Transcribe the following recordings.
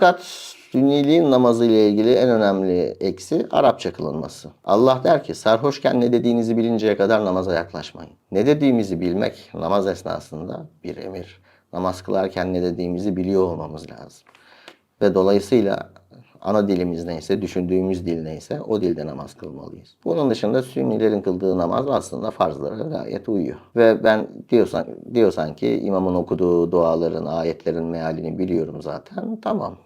Fakat sünniliğin namazı ile ilgili en önemli eksi Arapça kılınması. Allah der ki sarhoşken ne dediğinizi bilinceye kadar namaza yaklaşmayın. Ne dediğimizi bilmek namaz esnasında bir emir. Namaz kılarken ne dediğimizi biliyor olmamız lazım. Ve dolayısıyla ana dilimiz neyse, düşündüğümüz dil neyse o dilde namaz kılmalıyız. Bunun dışında sünnilerin kıldığı namaz aslında farzlara gayet uyuyor. Ve ben diyorsan, diyorsan ki imamın okuduğu duaların, ayetlerin mealini biliyorum zaten. Tamam.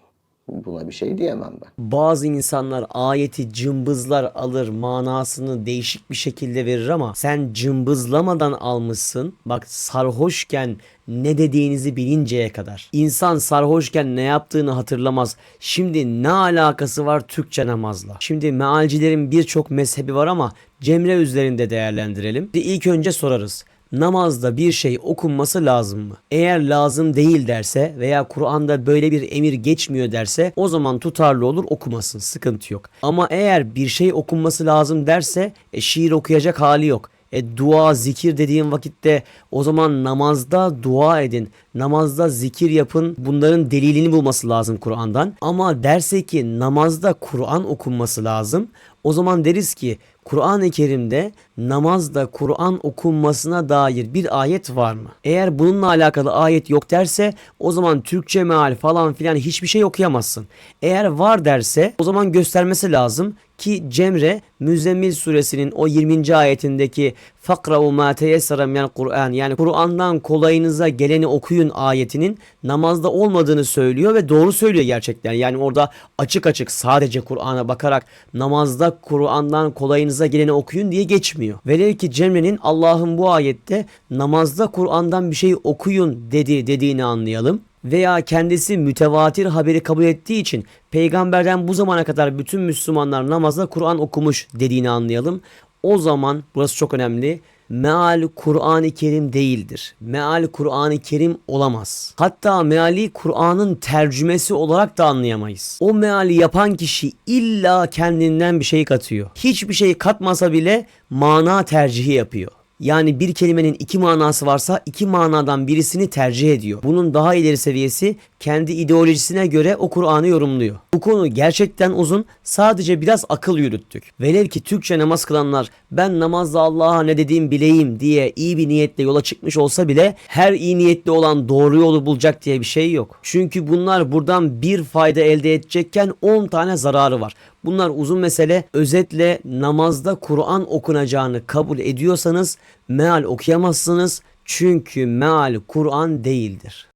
Buna bir şey diyemem ben. Bazı insanlar ayeti cımbızlar alır manasını değişik bir şekilde verir ama sen cımbızlamadan almışsın. Bak sarhoşken ne dediğinizi bilinceye kadar. İnsan sarhoşken ne yaptığını hatırlamaz. Şimdi ne alakası var Türkçe namazla? Şimdi mealcilerin birçok mezhebi var ama Cemre üzerinde değerlendirelim. İlk önce sorarız namazda bir şey okunması lazım mı? Eğer lazım değil derse veya Kur'an'da böyle bir emir geçmiyor derse o zaman tutarlı olur okumasın sıkıntı yok. Ama eğer bir şey okunması lazım derse e, şiir okuyacak hali yok. E dua, zikir dediğin vakitte o zaman namazda dua edin. Namazda zikir yapın. Bunların delilini bulması lazım Kur'an'dan. Ama derse ki namazda Kur'an okunması lazım. O zaman deriz ki Kur'an-ı Kerim'de namazda Kur'an okunmasına dair bir ayet var mı? Eğer bununla alakalı ayet yok derse o zaman Türkçe meal falan filan hiçbir şey okuyamazsın. Eğer var derse o zaman göstermesi lazım ki Cemre Müzzemmil suresinin o 20. ayetindeki fakra'u ma teyessara minel Kur'an yani Kur'an'dan kolayınıza geleni okuyun ayetinin namazda olmadığını söylüyor ve doğru söylüyor gerçekten. Yani orada açık açık sadece Kur'an'a bakarak namazda Kur'an'dan kolayınıza geleni okuyun diye geçmiyor. Velev ki Cemre'nin Allah'ın bu ayette namazda Kur'an'dan bir şey okuyun dedi dediğini anlayalım veya kendisi mütevatir haberi kabul ettiği için peygamberden bu zamana kadar bütün Müslümanlar namazda Kur'an okumuş dediğini anlayalım. O zaman burası çok önemli. Meal Kur'an-ı Kerim değildir. Meal Kur'an-ı Kerim olamaz. Hatta meali Kur'an'ın tercümesi olarak da anlayamayız. O meali yapan kişi illa kendinden bir şey katıyor. Hiçbir şey katmasa bile mana tercihi yapıyor. Yani bir kelimenin iki manası varsa iki manadan birisini tercih ediyor. Bunun daha ileri seviyesi kendi ideolojisine göre o Kur'an'ı yorumluyor. Bu konu gerçekten uzun. Sadece biraz akıl yürüttük. Velev ki Türkçe namaz kılanlar ben namazda Allah'a ne dediğim bileyim diye iyi bir niyetle yola çıkmış olsa bile her iyi niyetli olan doğru yolu bulacak diye bir şey yok. Çünkü bunlar buradan bir fayda elde edecekken 10 tane zararı var. Bunlar uzun mesele. Özetle namazda Kur'an okunacağını kabul ediyorsanız meal okuyamazsınız. Çünkü meal Kur'an değildir.